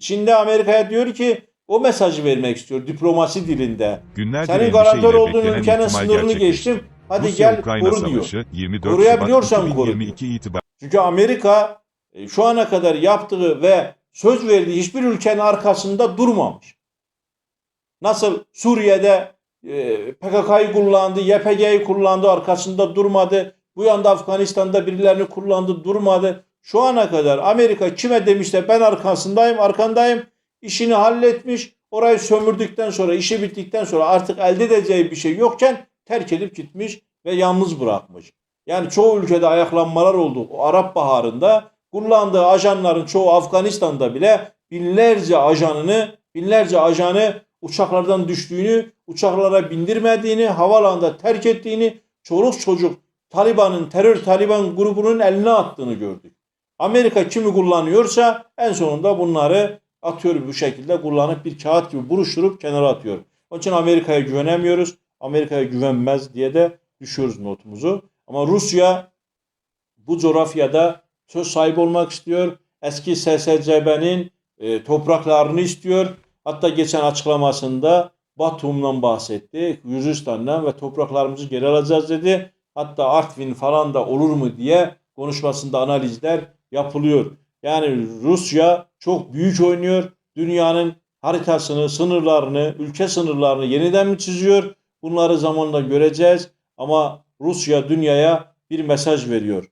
Şimdi Amerika'ya diyor ki o mesajı vermek istiyor diplomasi dilinde. Günlerdir Senin garantör olduğun ülkenin sınırını gerçekleşti. geçtim. Hadi gel Rusya-Ukrayna koru diyor. Savaşı 24 Koruyabiliyorsam Şubat koru 2022 itibariyle Çünkü Amerika e, şu ana kadar yaptığı ve söz verdiği hiçbir ülkenin arkasında durmamış. Nasıl Suriye'de e, PKK'yı kullandı, YPG'yi kullandı, arkasında durmadı. Bu yanda Afganistan'da birilerini kullandı, durmadı. Şu ana kadar Amerika kime demişse ben arkasındayım, arkandayım. işini halletmiş. Orayı sömürdükten sonra, işi bittikten sonra artık elde edeceği bir şey yokken terk edip gitmiş ve yalnız bırakmış. Yani çoğu ülkede ayaklanmalar oldu. O Arap Baharı'nda kullandığı ajanların çoğu Afganistan'da bile binlerce ajanını, binlerce ajanı uçaklardan düştüğünü, uçaklara bindirmediğini, havalanda terk ettiğini, çoluk çocuk Taliban'ın, terör Taliban grubunun eline attığını gördük. Amerika kimi kullanıyorsa en sonunda bunları atıyor bu şekilde kullanıp bir kağıt gibi buruşturup kenara atıyor. Onun için Amerika'ya güvenemiyoruz. Amerika'ya güvenmez diye de düşüyoruz notumuzu. Ama Rusya bu coğrafyada söz sahibi olmak istiyor. Eski SSCB'nin e, topraklarını istiyor. Hatta geçen açıklamasında Batum'dan bahsetti. Gürcistan'dan ve topraklarımızı geri alacağız dedi. Hatta Artvin falan da olur mu diye konuşmasında analizler yapılıyor. Yani Rusya çok büyük oynuyor. Dünyanın haritasını, sınırlarını, ülke sınırlarını yeniden mi çiziyor? Bunları zamanla göreceğiz. Ama Rusya dünyaya bir mesaj veriyor.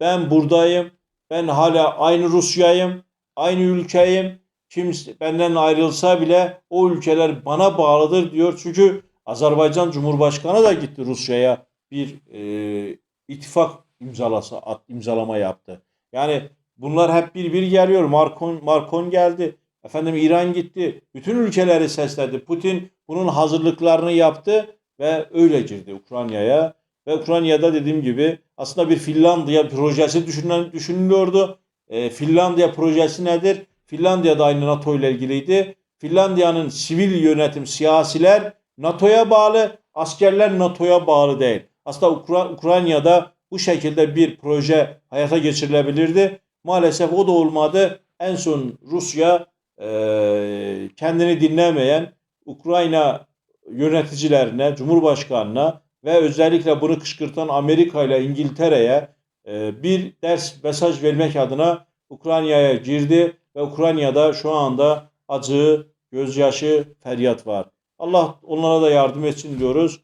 Ben buradayım. Ben hala aynı Rusya'yım. Aynı ülkeyim. Kimse benden ayrılsa bile o ülkeler bana bağlıdır diyor. Çünkü Azerbaycan Cumhurbaşkanı da gitti Rusya'ya bir e, ittifak imzalası at, imzalama yaptı. Yani bunlar hep bir bir geliyor. Markon Markon geldi. Efendim İran gitti. Bütün ülkeleri sesledi. Putin bunun hazırlıklarını yaptı ve öyle girdi Ukrayna'ya. Ve Ukrayna'da dediğim gibi aslında bir Finlandiya projesi düşünülen, düşünülüyordu. E, Finlandiya projesi nedir? Finlandiya da aynı NATO ile ilgiliydi. Finlandiya'nın sivil yönetim, siyasiler NATO'ya bağlı, askerler NATO'ya bağlı değil. Aslında Ukra- Ukrayna'da bu şekilde bir proje hayata geçirilebilirdi. Maalesef o da olmadı. En son Rusya e, kendini dinlemeyen Ukrayna yöneticilerine, Cumhurbaşkanına ve özellikle bunu kışkırtan Amerika ile İngiltere'ye e, bir ders mesaj vermek adına Ukrayna'ya girdi ve Ukrayna'da şu anda acı, gözyaşı, feryat var. Allah onlara da yardım etsin diyoruz.